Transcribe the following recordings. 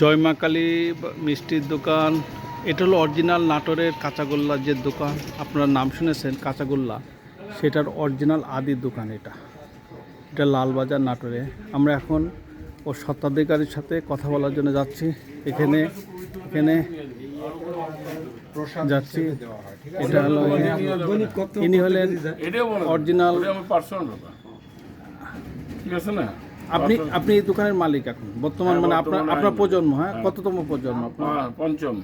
জয় মা কালী মিষ্টির দোকান। এটা হলো অরিজিনাল নাটোরের কাঁচাগোল্লার যে দোকান। আপনারা নাম শুনেছেন কাঁচাগোল্লা। সেটার অরিজিনাল আদির দোকান এটা। এটা লালবাজার নাটোরে। আমরা এখন ও স্বত্বাধিকারীর সাথে কথা বলার জন্য যাচ্ছি। এখানে এখানে যাচ্ছি। এটা হলো ইনি হলেন ব্যাপার। ঠিক আছে না? আপনি আপনি এই দোকানের মালিক এখন। বর্তমান হ্যাঁ, মানে আপনার আপনার প্রজন্ম হ্যাঁ? হ্যাঁ। কততম প্রজন্ম আপনার? হ্যাঁ, পঞ্চম।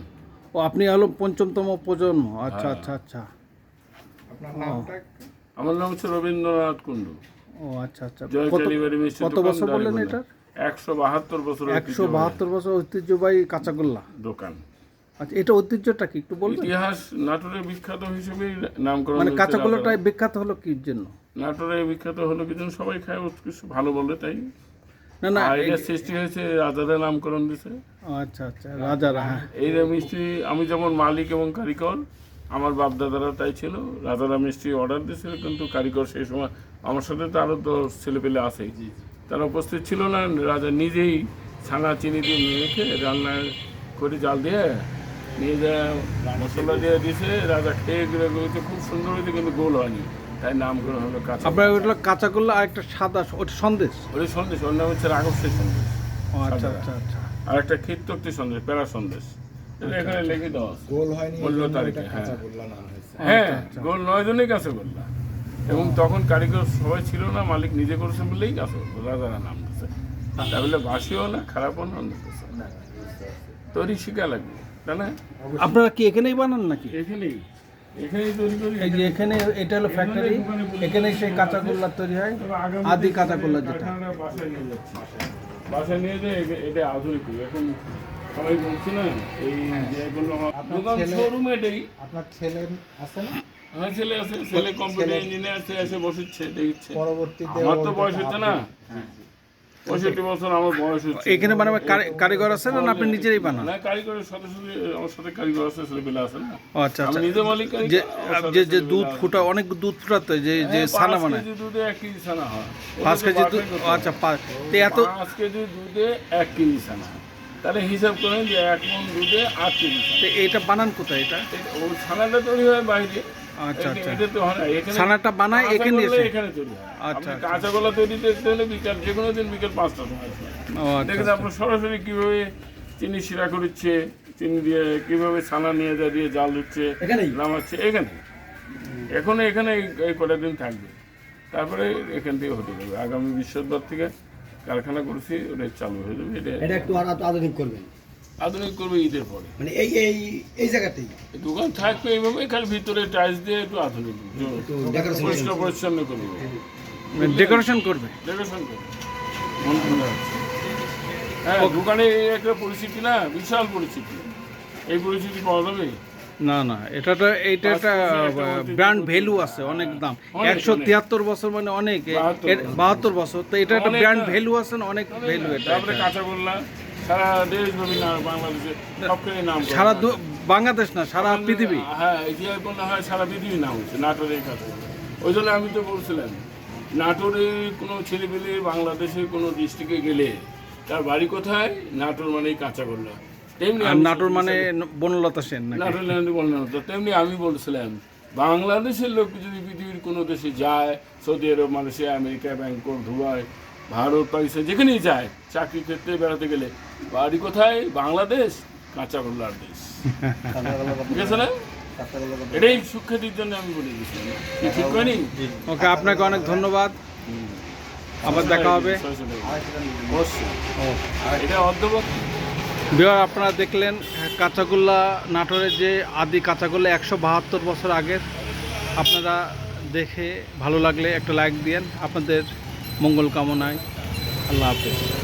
ও আপনি হলো পঞ্চমতম প্রজন্ম। আচ্ছা। আচ্ছা আচ্ছা। আমার নাম হচ্ছে রবীন্দ্রনাথ কুণ্ডু। ও আচ্ছা আচ্ছা। কত কত বছর বললেন এটা একশো বাহাত্তর বছর একশো বাহাত্তর বছর ঐতিহ্যবাহী কাঁচাগোল্লা? দোকান। আচ্ছা এটা ঐতিহ্যটা কি? একটু বলবেন? ইতিহাস নাটোরের বিখ্যাত হিসেবে নামকরণ মানে হয়েছে কাঁচাগোল্লাটাই বিখ্যাত হলো কি জন্য? নাটোরের বিখ্যাত হলো কিছু সবাই খায় উৎকৃষ্ট ভালো বলে তাই। না না এটা সৃষ্টি হয়েছে রাজাদের নামকরণ দিছে। আচ্ছা আচ্ছা রাজারা হ্যাঁ। এই যে মিষ্টি আমি যেমন মালিক এবং কারিগর আমার বাপ দাদারা তাই ছিল রাজারা মিষ্টি অর্ডার দিয়েছিল কিন্তু কারিগর সেই সময় আমার সাথে তো আরও তো ছেলেপেলে আছে। তারা উপস্থিত ছিল না রাজা নিজেই ছানা চিনি দিয়ে মেখে রান্না করে জাল দিয়ে নিয়ে যা মশলা দিয়ে দিয়েছে রাজা খেয়ে খুব সুন্দর হয়েছে কিন্তু গোল হয়নি। তাই নামকরণ হলো কাঁচা আপনার ওইটা কাঁচাগোল্লা আর একটা সাদা ওটা সন্দেশ? ওই সন্দেশ ওর নাম হচ্ছে রাঘবশ্রী সন্দেশ। ও আচ্ছা আচ্ছা আচ্ছা। আর একটা ক্ষীরতক্তি সন্দেশ প্যারা সন্দেশ। এটা এখানে লিখে দেওয়া গোল হয়নি তালিকা, এটা হ্যাঁ। গোল্লা হ্যাঁ আচ্ছা। গোল নয় জনেই কাছে গোল্লা। এবং তখন কারিগর সবাই ছিল না মালিক নিজে করেছেন বলেই কাছে রাজারা নাম দিচ্ছে তাহলে বাসিও না খারাপও না তৈরি শিখা লাগবে তাই না? আপনারা কি এখানেই বানান নাকি? এখানেই। এই যে এখানে এটা হলো ফ্যাক্টরি এখানে সেই কাঁচাগোল্লা তৈরি হয় আদি কাঁচাগোল্লা যেটা। বাসায় নিয়ে এটা আধুনিক এখন সবাই বলছে না এই যেগুলো দোকান শোরুম এটাই। আপনার ছেলে আছে না? আমার ছেলে আছে ছেলে কম্পিউটার ইঞ্জিনিয়ার আছে এসে বসেছে দেখছে। পরবর্তীতে আমার তো বয়স হচ্ছে না। পঁয়ষট্টি বছর আমার বয়স হচ্ছে। এখানে বানাবে কারিগর আছে না? আপনি নিজেরাই বানান? না কারিগরের সাথে সাথে আমার সাথে কারিগর আছে ছেলে আছে না। আচ্ছা আমি আচ্ছা। নিজে মালিক যে যে যে দুধ ফুটা অনেক দুধ ফুটাতে যে যে হ্যাঁ, ছানা বানায়। দুধে এক কেজি ছানা হয়। পাঁচ কেজি দুধ আচ্ছা পাঁচ তো এত পাঁচ কেজি দুধে এক কেজি ছানা তাহলে হিসাব করেন যে এক মন দুধে আট কেজি তো এটা বানান কোথায় এটা এটা- ও ছানাটা তৈরি হয় বাইরে। আচ্ছা আচ্ছা। এটা তো হয় না এখানে ছানাটা বানায় কাঁচা এখানে এসে এখানে তৈরি হয়। আচ্ছা, আচ্ছা। কাঁচা গোলা তৈরি করতে হলে বিকাল যে কোনো দিন বিকেল পাঁচটা সময়। আচ্ছা দেখেন আপনার সরাসরি কীভাবে চিনি শিরা করছে চিনি দিয়ে কীভাবে ছানা নিয়ে যা দিয়ে জাল দিচ্ছে নামাচ্ছে এখানে এখন এখানে এই- কটা দিন থাকবে। তারপরে এখান থেকে হতে যাবে আগামী বৃহস্পতিবার থেকে কারখানা করেছি ওটা চালু হয়ে যাবে এটা এটা একটু আর আধুনিক করবেন। আধুনিক করবে ঈদের পরে। মানে এই এই এই জায়গাতেই? দোকান থাকবে এইভাবে খালি ভিতরে টাইলস দিয়ে একটু আধুনিক। পরিষ্কার পরিচ্ছন্ন করবে। ডেকোরেশন করবে? ডেকোরেশন করবে। মন মনে হ্যাঁ দোকানে এই একটা পরিস্থিতি না বিশাল পরিস্থিতি। এই পরিস্থিতি পাওয়া যাবে? না না এটা তো এইটা একটা ব্র্যান্ড ভ্যালু আছে অনেক দাম। একশো তিয়াত্তর বছর মানে অনেক বাহাত্তর বছর। তো এটা একটা ব্র্যান্ড ভ্যালু আছে না অনেক ভ্যালু এটা তারপরে এটা। কাঁচা গোল্লা সারা দেশব্যাপী না বাংলাদেশে সবখানে নাম সারা বাংলাদেশ না সারা পৃথিবী। হ্যাঁ ইতিহাস হয় সারা পৃথিবী নাম হচ্ছে নাটোরের কাছে। ওই জন্য আমি তো বলছিলাম নাটোরে কোনো ছেলেপেলে বাংলাদেশের কোনো ডিস্ট্রিক্টে গেলে তার বাড়ি কোথায়? নাটোর মানেই কাঁচা গোল্লা তেমনি আমি নাটোর মানে বনলতা সেন নাটোর বললাম তেমনি আমি বলছিলাম বাংলাদেশের লোক যদি পৃথিবীর কোনো দেশে যায় Saudi Arab Malaysia America Bangkok Dubai Bharat Pakistan যেখানেই যায় চাকরি ক্ষেত্রে বেড়াতে গেলে। বাড়ি কোথায়? বাংলাদেশ কাঁচা গোল্লার দেশ। ঠিক আছে না? এটাই সুখ্যাতির জন্য আমি বলে ঠিক করেনি ওকে আপনাকে অনেক ধন্যবাদ। আবার দেখা হবে। এটা অর্ধবক বিহার আপনারা দেখলেন কাঁচাগোল্লা নাটোরের যে আদি কাঁচাগোল্লা একশো বাহাত্তর বছর আগের। আপনারা দেখে ভালো লাগলে একটা লাইক দিয়েন। আপনাদের মঙ্গল কামনায় আল্লাহ হাফেজ।